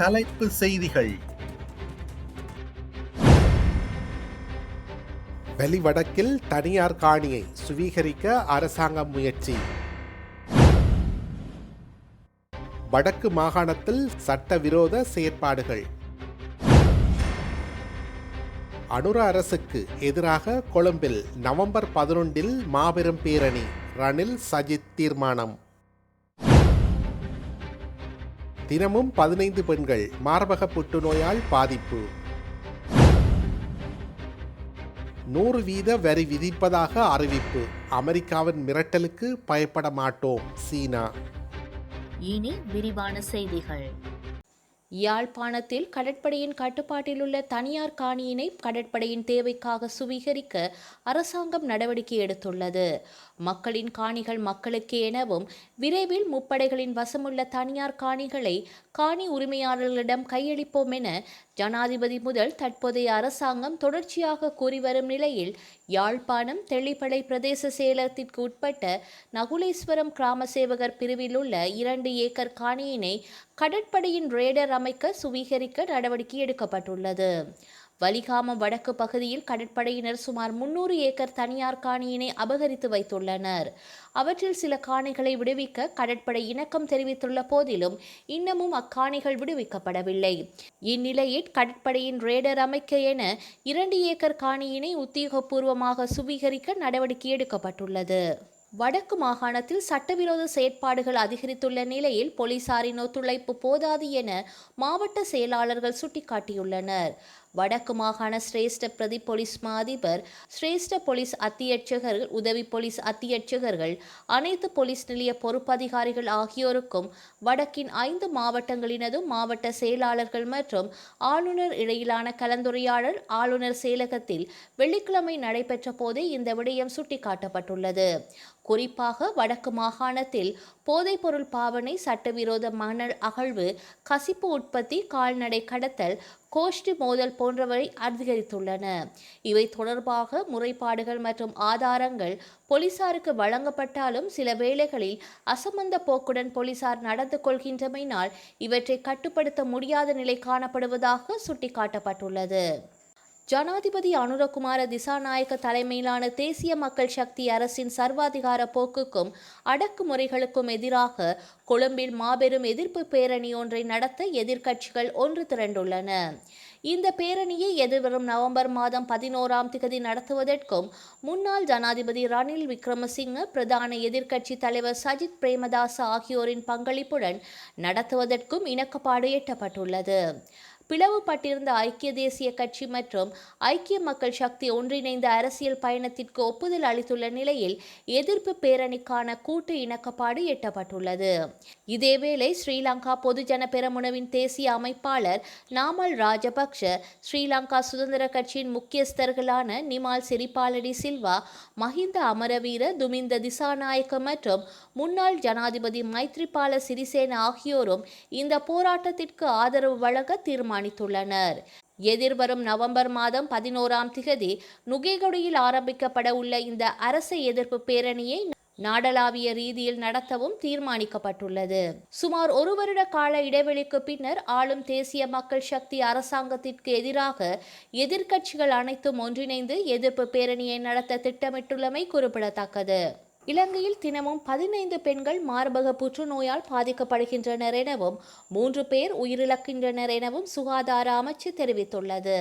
தலைப்பு செய்திகள். வெளிவடக்கில் தனியார் காணியை சுவீகரிக்க அரசாங்கம் முயற்சி. வடக்கு மாகாணத்தில் சட்டவிரோத செயற்பாடுகள். அனுர அரசுக்கு எதிராக கொழும்பில் நவம்பர் பதினொன்றில் மாபெரும் பேரணி ரணில் சஜித் தீர்மானம். தினமும் பதினைந்து பெண்கள் மார்பக புற்றுநோயால் பாதிப்பு. நூறு வீத வரி விதிப்பதாக அறிவிப்பு. அமெரிக்காவின் மிரட்டலுக்கு பயப்பட மாட்டோம் சீனா. இனி விரிவான செய்திகள். யாழ்ப்பாணத்தில் கடற்படையின் கட்டுப்பாட்டில் உள்ள தனியார் காணியினை கடற்படையின் தேவைக்காக சுவீகரிக்க அரசாங்கம் நடவடிக்கை எடுத்துள்ளது. மக்களின் காணிகள் மக்களுக்கே எனவும் விரைவில் முப்படைகளின் வசமுள்ள தனியார் காணிகளை காணி உரிமையாளர்களிடம் கையளிப்போம் என ஜனாதிபதி முதல் தற்போதைய அரசாங்கம் தொடர்ச்சியாக கூறி வரும் நிலையில் யாழ்ப்பாணம் தெள்ளிப்பளை பிரதேச செயலகத்திற்கு உட்பட்ட நகுலேஸ்வரம் கிராம சேவகர் பிரிவில் உள்ள இரண்டு ஏக்கர் காணியினை கடற்படையின் ரேடர் அமைக்க சுவீகரிக்க நடவடிக்கை எடுக்கப்பட்டுள்ளது. வலிகாமம் வடக்கு பகுதியில் கடற்படையினர் சுமார் முன்னூறு ஏக்கர் தனியார் காணியினை அபகரித்து வைத்துள்ளனர். அவற்றில் சில காணிகளை விடுவிக்க கடற்படை இணக்கம் தெரிவித்துள்ள போதிலும் இன்னமும் அக்காணிகள் விடுவிக்கப்படவில்லை. இந்நிலையில் கடற்படையின் ரேடர் அமைக்க என இரண்டு ஏக்கர் காணியினை உத்தியோகபூர்வமாக சுவீகரிக்க நடவடிக்கை எடுக்கப்பட்டுள்ளது. வடக்கு மாகாணத்தில் சட்டவிரோத செயற்பாடுகள் அதிகரித்துள்ள நிலையில் போலீசாரின் ஒத்துழைப்பு போதாது என மாவட்ட செயலாளர்கள் சுட்டிக்காட்டியுள்ளனர். வடக்கு மாகாண சிரேஷ்ட பிரதி போலீஸ் மா அதிபர் சிரேஷ்ட போலீஸ் அத்தியட்சகர்கள் உதவி போலீஸ் அத்தியட்சகர்கள் அனைத்து போலீஸ் நிலைய பொறுப்பதிகாரிகள் ஆகியோருக்கும் வடக்கின் ஐந்து மாவட்டங்களினதும் மாவட்ட செயலாளர்கள் மற்றும் ஆளுநர் இடையிலான கலந்துரையாடல் ஆளுநர் செயலகத்தில் வெள்ளிக்கிழமை நடைபெற்ற போதே இந்த விடயம் சுட்டிக்காட்டப்பட்டுள்ளது. குறிப்பாக வடக்கு மாகாணத்தில் போதைப்பொருள் பாவனை சட்டவிரோத மணல் அகழ்வு கசிப்பு உற்பத்தி கால்நடை கடத்தல் கோஷ்டி மோதல் போன்றவை அதிகரித்துள்ளன. இவை தொடர்பாக முறைப்பாடுகள் மற்றும் ஆதாரங்கள் போலீசாருக்கு வழங்கப்பட்டாலும் சில வேளைகளில் அசமந்த போக்குடன் போலீசார் நடந்து கொள்கின்றமையினால் இவற்றை கட்டுப்படுத்த முடியாத நிலை காணப்படுவதாக சுட்டிக்காட்டப்பட்டுள்ளது. ஜனாதிபதி அனுரகுமார திசாநாயக்க தலைமையிலான தேசிய மக்கள் சக்தி அரசின் சர்வாதிகார போக்குக்கும் அடக்குமுறைகளுக்கும் எதிராக கொழும்பில் மாபெரும் எதிர்ப்பு பேரணி ஒன்றை நடத்த எதிர்க்கட்சிகள் ஒன்று திரண்டுள்ளன. இந்த பேரணியை எதிர்வரும் நவம்பர் மாதம் பதினோராம் திகதி நடத்துவதற்கும் முன்னாள் ஜனாதிபதி ரணில் விக்ரமசிங்க பிரதான எதிர்க்கட்சி தலைவர் சஜித் பிரேமதாச ஆகியோரின் பங்களிப்புடன் நடத்துவதற்கும் இணக்கப்பாடு எட்டப்பட்டுள்ளது. பிளவுபட்டிருந்த ஐக்கிய தேசிய கட்சி மற்றும் ஐக்கிய மக்கள் சக்தி ஒன்றிணைந்த அரசியல் பயணத்திற்கு ஒப்புதல் அளித்துள்ள நிலையில் எதிர்ப்பு பேரணிக்கான கூட்டு இணக்கப்பாடு எட்டப்பட்டுள்ளது. இதேவேளை ஸ்ரீலங்கா பொதுஜன பெரமுனவின் தேசிய அமைப்பாளர் நாமல் ராஜபக்ஷ ஸ்ரீலங்கா சுதந்திர கட்சியின் முக்கியஸ்தர்களான நிமால் சிரிபாலடி சில்வா மஹிந்த அமரவீர துமிந்த திசாநாயக்க மற்றும் முன்னாள் ஜனாதிபதி மைத்ரிபால சிறிசேன ஆகியோரும் இந்த போராட்டத்திற்கு ஆதரவு வழங்க தீர்மானம் தீர்மானித்துள்ளனர். எதிர்வரும் நவம்பர் மாதம் பதினோராம் திகதி நுகேகொடியில் ஆரம்பிக்கப்பட உள்ள இந்த அரச எதிர்ப்பு பேரணியை நாடளாவிய ரீதியில் நடத்தவும் தீர்மானிக்கப்பட்டுள்ளது. சுமார் ஒரு வருட கால இடைவெளிக்கு பின்னர் ஆளும் தேசிய மக்கள் சக்தி அரசாங்கத்திற்கு எதிராக எதிர்க்கட்சிகள் அனைத்தும் ஒன்றிணைந்து எதிர்ப்பு பேரணியை நடத்த திட்டமிட்டுள்ளமை குறிப்பிடத்தக்கது. இலங்கையில் தினமும் பதினைந்து பெண்கள் மார்பக புற்றுநோயால் பாதிக்கப்படுகின்றனர் எனவும் மூன்று பேர் உயிரிழக்கின்றனர் எனவும் சுகாதார அமைச்சு தெரிவித்துள்ளது.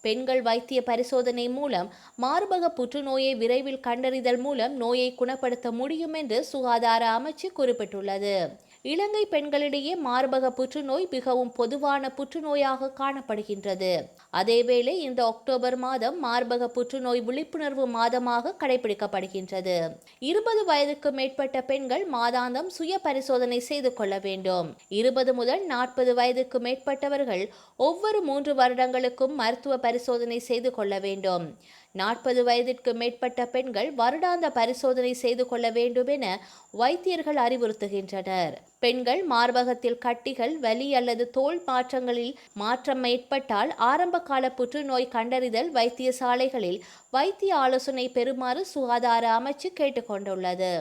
பெண்கள் வைத்திய பரிசோதனை மூலம் மார்பக புற்றுநோயை விரைவில் கண்டறிதல் மூலம் நோயை குணப்படுத்த முடியும் என்று சுகாதார அமைச்சு குறிப்பிட்டுள்ளது. இலங்கை பெண்களிடையே மார்பக புற்றுநோய் மிகவும் பொதுவான புற்றுநோயாக காணப்படுகின்றது. அதேவேளை இந்த அக்டோபர் மாதம் மார்பக புற்றுநோய் விழிப்புணர்வு மாதமாக கடைபிடிக்கப்படுகின்றது. இருபது வயதுக்கு மேற்பட்ட பெண்கள் மாதாந்தம் சுய பரிசோதனை செய்து கொள்ள வேண்டும். இருபது முதல் நாற்பது வயதுக்கு மேற்பட்டவர்கள் ஒவ்வொரு மூன்று வருடங்களுக்கும் மருத்துவ பரிசோதனை செய்து கொள்ள வேண்டும். நாற்பது வயதிற்கு மேற்பட்ட பெண்கள் வருடாந்த பரிசோதனை செய்து கொள்ள வேண்டும் என வைத்தியர்கள் அறிவுறுத்துகின்றனர். பெண்கள் மார்பகத்தில் கட்டிகள் வலி அல்லது தோல் மாற்றங்களில் மாற்றம் ஏற்பட்டால் ஆரம்பகால புற்றுநோய் கண்டறிதல் வைத்தியசாலைகளில் வைத்திய ஆலோசனை பெறுமாறு சுகாதார அமைச்சு கேட்டுக்கொண்டுள்ளது.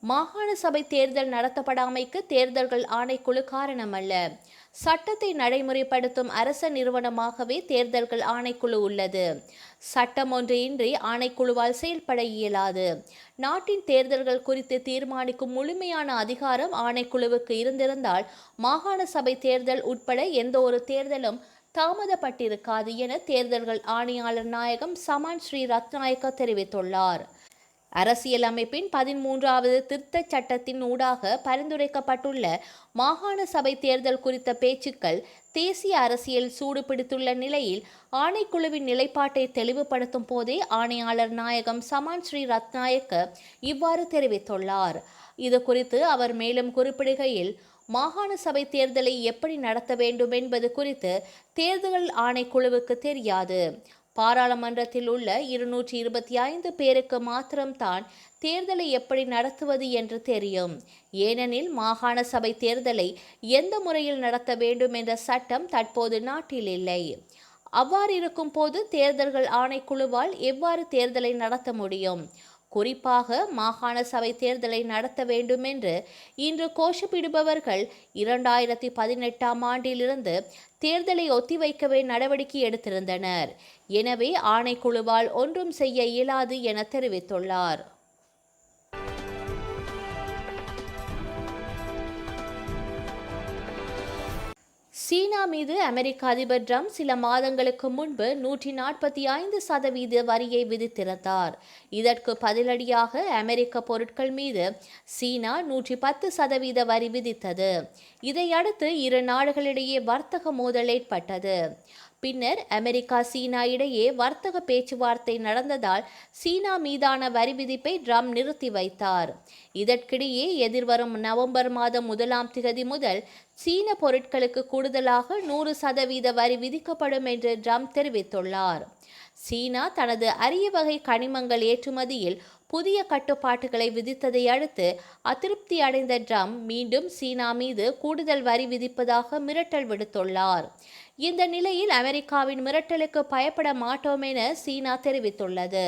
மாகாண சபை தேர்தல் நடத்தப்படாமைக்கு தேர்தல்கள் ஆணைக்குழு காரணமல்ல. சட்டத்தை நடைமுறைப்படுத்தும் அரச நிறுவனமாகவே தேர்தல்கள் ஆணைக்குழு உள்ளது. சட்டம் ஒன்று இன்றி ஆணைக்குழுவால் செயல்பட இயலாது. நாட்டின் தேர்தல்கள் குறித்து தீர்மானிக்கும் முழுமையான அதிகாரம் ஆணைக்குழுவுக்கு இருந்திருந்தால் மாகாண சபை தேர்தல் உட்பட எந்த ஒரு தேர்தலும் தாமதப்பட்டிருக்காது என தேர்தல்கள் ஆணையாளர் நாயகம் சமான் ஸ்ரீ ரத்நாயக்க தெரிவித்துள்ளார். அரசியலமைப்பின் பதிமூன்றாவது திருத்தச் சட்டத்தின் ஊடாக பரிந்துரைக்கப்பட்டுள்ள மாகாண சபை தேர்தல் குறித்த பேச்சுக்கள் தேசிய அரசியல் சூடு பிடித்துள்ள நிலையில் ஆணைக்குழுவின் நிலைப்பாட்டை தெளிவுபடுத்தும் போதே ஆணையாளர் நாயகம் சமான் ஸ்ரீ ரத்நாயக்க இவ்வாறு தெரிவித்துள்ளார். இது குறித்து அவர் மேலும் குறிப்பிடுகையில் மாகாண சபை தேர்தலை எப்படி நடத்த வேண்டும் என்பது குறித்து தேர்தல் ஆணைக்குழுவுக்கு தெரியாது. பாராளுமன்றத்தில் உள்ள இருநூற்றி இருபத்தி ஐந்து பேருக்கு மாத்திரம்தான் தேர்தலை எப்படி நடத்துவது என்று தெரியும். ஏனெனில் மாகாண சபை தேர்தலை எந்த முறையில் நடத்த வேண்டும் என்ற சட்டம் தற்போது நாட்டில் இல்லை. அவ்வாறு இருக்கும் போது தேர்தல்கள் ஆணைக்குழுவால் எவ்வாறு தேர்தலை நடத்த முடியும்? குறிப்பாக மாகாண சபை தேர்தலை நடத்த வேண்டும் என்று இன்று கோஷமிடுபவர்கள் இரண்டாயிரத்தி பதினெட்டாம் ஆண்டிலிருந்து தேர்தலை ஒத்திவைக்கவே நடவடிக்கை எடுத்திருந்தனர். எனவே ஆணைக்குழுவால் ஒன்றும் செய்ய இயலாது என தெரிவித்துள்ளார். சீனா மீது அமெரிக்க அதிபர் ட்ரம்ப் சில மாதங்களுக்கு முன்பு நூற்றி நாற்பத்தி ஐந்து சதவீத வரியை விதித்திருந்தார். இதற்கு பதிலடியாக அமெரிக்க பொருட்கள் மீது சீனா நூற்றி பத்து சதவீத வரி விதித்தது. இதையடுத்து இரு நாடுகளிடையே வர்த்தக மோதல் ஏற்பட்டது. பின்னர் அமெரிக்கா சீனா இடையே வர்த்தக பேச்சுவார்த்தை நடந்ததால் சீனா மீதான வரி விதிப்பை ட்ரம்ப் நிறுத்தி வைத்தார். இதற்கிடையே எதிர்வரும் நவம்பர் மாதம் முதலாம் திகதி முதல் சீன பொருட்களுக்கு கூடுதலாக நூறு சதவீத வரி விதிக்கப்படும் என்று ட்ரம்ப் தெரிவித்துள்ளார். சீனா தனது அரிய வகை கனிமங்கள் ஏற்றுமதியில் புதிய கட்டுப்பாட்டுகளை விதித்ததை அடுத்து அதிருப்தி அடைந்த ட்ரம்ப் மீண்டும் சீனா மீது கூடுதல் வரி விதிப்பதாக மிரட்டல் விடுத்துள்ளார். இந்த நிலையில் அமெரிக்காவின் மிரட்டலுக்கு பயப்பட மாட்டோம் என சீனா தெரிவித்துள்ளது.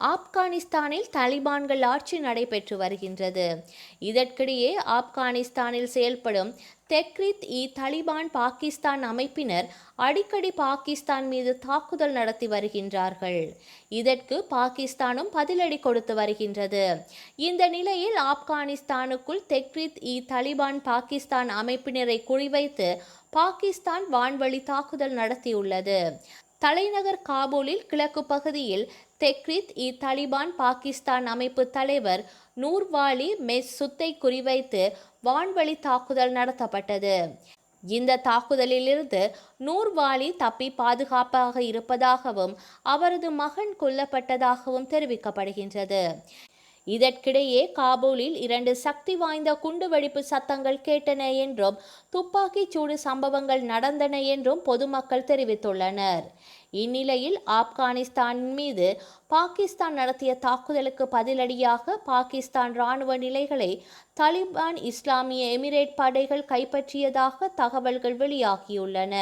ஆப்கானிஸ்தானில் தலிபான்கள் ஆட்சி நடைபெற்று வருகின்றது. இதற்கிடையே ஆப்கானிஸ்தானில் செயல்படும் தெக்ரித் இ தலிபான் பாகிஸ்தான் அமைப்பினர் அடிக்கடி பாகிஸ்தான் மீது தாக்குதல் நடத்தி வருகின்றார்கள். இதற்கு பாகிஸ்தானும் பதிலடி கொடுத்து வருகின்றது. இந்த நிலையில் ஆப்கானிஸ்தானுக்குள் தெக்ரித் இ தலிபான் பாகிஸ்தான் அமைப்பினரை குறிவைத்து பாகிஸ்தான் வான்வழி தாக்குதல் நடத்தியுள்ளது. தலைநகர் காபூலில் கிழக்கு பகுதியில் தெக்ரித் இ தலிபான் பாகிஸ்தான் அமைப்பு தலைவர் நூர்வாலி மெஸ்சுத்தை குறிவைத்து வான்வழி தாக்குதல் நடத்தப்பட்டது. இந்த தாக்குதலிலிருந்து நூர்வாலி தப்பி பாதுகாப்பாக இருப்பதாகவும் அவரது மகன் கொல்லப்பட்டதாகவும் தெரிவிக்கப்படுகின்றது. இதற்கிடையே காபூலில் இரண்டு சக்தி வாய்ந்த குண்டுவெடிப்பு சத்தங்கள் கேட்டன என்றும் துப்பாக்கிச் சூடு சம்பவங்கள் நடந்தன என்றும் பொதுமக்கள் தெரிவித்துள்ளனர். இந்நிலையில் ஆப்கானிஸ்தான் மீது பாகிஸ்தான் நடத்திய தாக்குதலுக்கு பதிலடியாக பாகிஸ்தான் ராணுவ நிலைகளை தலிபான் இஸ்லாமிய எமிரேட் படைகள் கைப்பற்றியதாக தகவல்கள் வெளியாகியுள்ளன.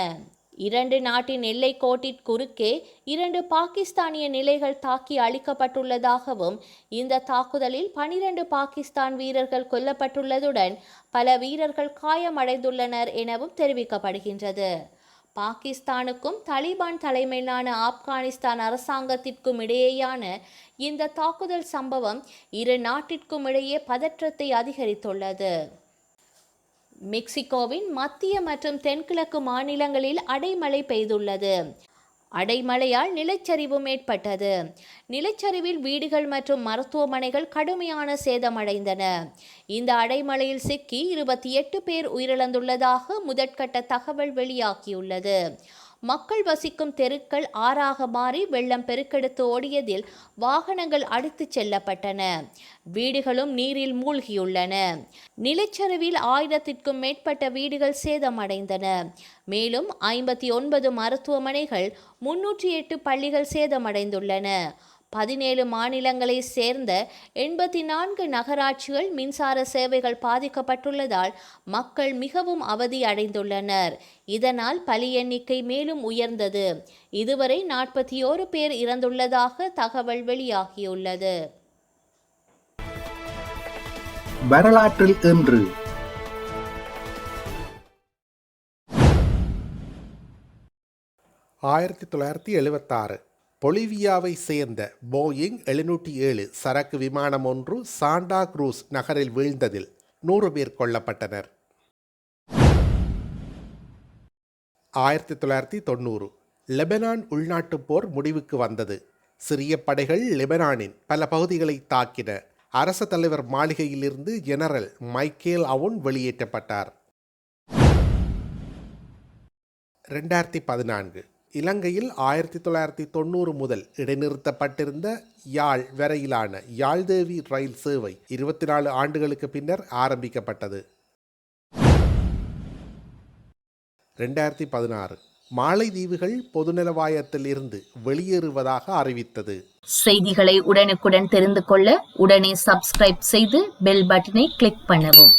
இரண்டு நாட்டின் எல்லை கோட்டிற்குறுக்கே இரண்டு பாகிஸ்தானிய நிலைகள் தாக்கி அளிக்கப்பட்டுள்ளதாகவும் இந்த தாக்குதலில் பனிரண்டு பாகிஸ்தான் வீரர்கள் கொல்லப்பட்டுள்ளதுடன் பல வீரர்கள் காயமடைந்துள்ளனர் எனவும் தெரிவிக்கப்படுகின்றது. பாகிஸ்தானுக்கும் தலிபான் தலைமையிலான ஆப்கானிஸ்தான் அரசாங்கத்திற்கும் இடையேயான இந்த தாக்குதல் சம்பவம் இரு நாட்டிற்கும் இடையே பதற்றத்தை அதிகரித்துள்ளது. மெக்சிகோவின் மத்திய மற்றும் தென்கிழக்கு மாநிலங்களில் அடைமழை பெய்துள்ளது. அடைமழையால் நிலச்சரிவும் ஏற்பட்டது நிலச்சரிவில் வீடுகள் மற்றும் மருத்துவமனைகள் கடுமையான சேதமடைந்தன. இந்த அடைமழையில் சிக்கி இருபத்தி எட்டு பேர் உயிரிழந்துள்ளதாக முதற்கட்ட தகவல் வெளியாகியுள்ளது. மக்கள் வசிக்கும் தெருக்கள் ஆறாக மாறி வெள்ளம் பெருக்கெடுத்து ஓடியதில் வாகனங்கள் அடித்துச் செல்லப்பட்டன. வீடுகளும் நீரில் மூழ்கியுள்ளன. நிலச்சரிவில் ஆயிரத்திற்கும் மேற்பட்ட வீடுகள் சேதமடைந்தன. மேலும் ஐம்பத்தி ஒன்பது மருத்துவமனைகள் முன்னூற்றி எட்டு பள்ளிகள் சேதமடைந்துள்ளன. பதினேழு மாநிலங்களை சேர்ந்த எண்பத்தி நான்கு நகராட்சிகள் மின்சார சேவைகள் பாதிக்கப்பட்டுள்ளதால் மக்கள் மிகவும் அவதி அடைந்துள்ளனர். இதனால் பலி எண்ணிக்கை மேலும் உயர்ந்தது. இதுவரை நாற்பத்தி ஓரு பேர் இறந்துள்ளதாக தகவல் வெளியாகியுள்ளது. வரலாற்றில் இன்று. ஆயிரத்தி தொள்ளாயிரத்தி எழுபத்தாறு பொலிவியாவை சேர்ந்த போயிங் எழுநூற்றி ஏழு சரக்கு விமானம் ஒன்று சாண்டா குரூஸ் நகரில் வீழ்ந்ததில் நூறு பேர் கொல்லப்பட்டனர். ஆயிரத்தி தொள்ளாயிரத்தி தொண்ணூறு லெபனான் உள்நாட்டுப் போர் முடிவுக்கு வந்தது. சிறிய படைகள் லெபனானின் பல பகுதிகளை தாக்கின. அரச தலைவர் மாளிகையிலிருந்து ஜெனரல் மைக்கேல் அவுன் வெளியேற்றப்பட்டார். ரெண்டாயிரத்தி பதினான்கு இலங்கையில் ஆயிரத்தி தொள்ளாயிரத்தி தொண்ணூறு முதல் இடைநிறுத்தப்பட்டிருந்த யாழ் வரையிலான யாழ்தேவி ரயில் சேவை இருபத்தி நாலு ஆண்டுகளுக்கு பின்னர் ஆரம்பிக்கப்பட்டது. ரெண்டாயிரத்தி பதினாறு மாலைதீவுகள் பொதுநலவாயத்தில் இருந்து வெளியேறுவதாக அறிவித்தது. செய்திகளை உடனுக்குடன் தெரிந்து கொள்ள உடனே சப்ஸ்கிரைப் செய்து பெல் பட்டனை கிளிக் பண்ணவும்.